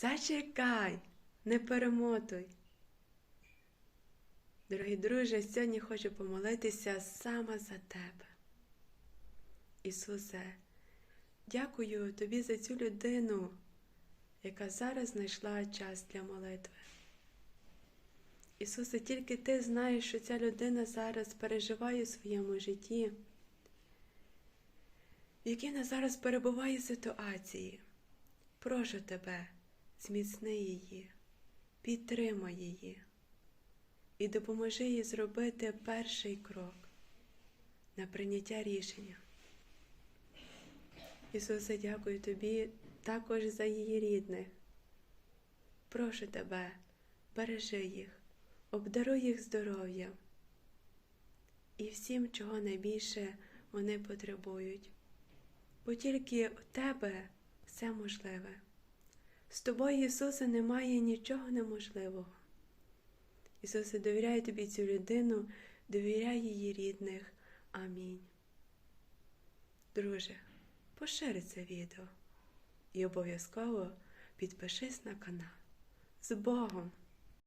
Зачекай, не перемотуй. Дорогий друже, сьогодні хочу помолитися саме за тебе. Ісусе, дякую тобі за цю людину, яка зараз знайшла час для молитви. Ісусе, тільки ти знаєш, що ця людина зараз переживає в своєму житті, в якій вона зараз перебуває ситуації. Прошу тебе, зміцни її, підтримай її і допоможи їй зробити перший крок на прийняття рішення. Ісусе, дякую тобі також за її рідних. Прошу тебе, бережи їх, обдаруй їх здоров'ям і всім, чого найбільше вони потребують. Бо тільки у тебе все можливе. З тобою, Ісусе, немає нічого неможливого. Ісусе, довіряю тобі цю людину, довіряй її рідних. Амінь. Друже, пошири це відео і обов'язково підпишись на канал. З Богом!